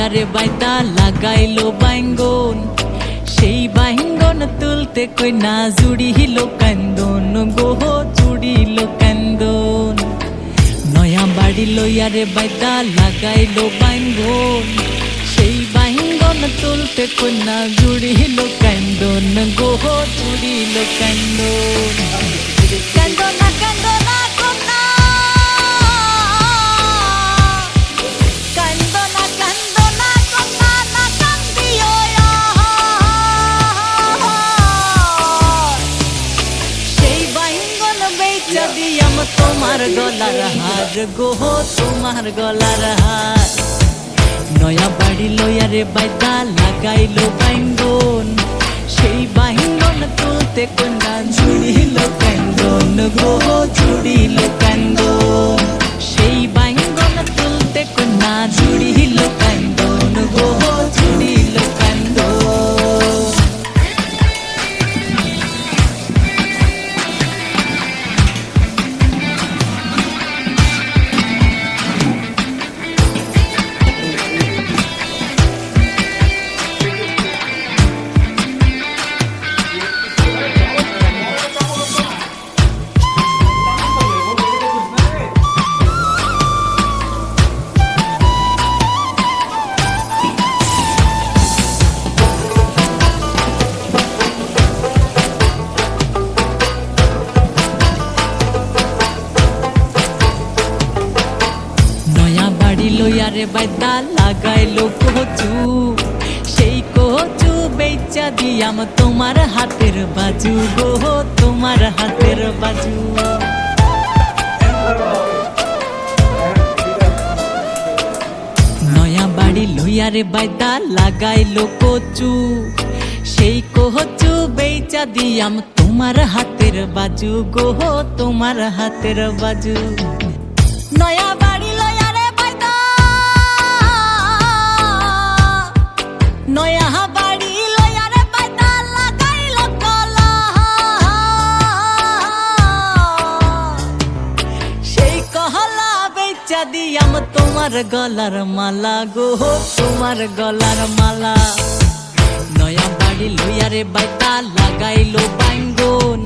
লইয়ারে বাইতা লাগাইলো বাইঙ্গন। সেই বাইঙ্গন তুলতে কই না জুড়িল কান্দন। গোহ জুড়িল কান্দন। নয়া বাড়ি লইয়ারে বাইতা লাগাইলো বাইঙ্গন। সেই বাইঙ্গন তুলতে কই না জুড়িল কান্দন। গোহ জুড়িল কান্দনা। কান্দনা তোমার গলার হার গোহ তোমার গলার হার। নয়া বাড়ি লয়ারে বাইদা লাগাইল বাইঙ্গন সেই বাইঙ্গন তুলতে কন্যা জুড়িল বাইন্দন গোহ জুড়িল লইয়ারে বাইদা লাগাইলো কচু সেই কচু বেচা দিয়াম তোমার হাতের বাজু গো, তোমার হাতের বাজু। নয়া বাড়ি লইয়ারে বাইদা লাগাইলো কচু সেই কচু বেচা দিয়াম তোমার হাতের বাজু গো, তোমার হাতের বাজু। নয়া নয়া বাড়ি লয়ারে সেই কহলা বেচা দিয়াম তোমার গলার মালা গো, তোমার গলার মালা। নয়া বাড়ি লইয়ারে বাইতা লাগাইলো বাইঙ্গন।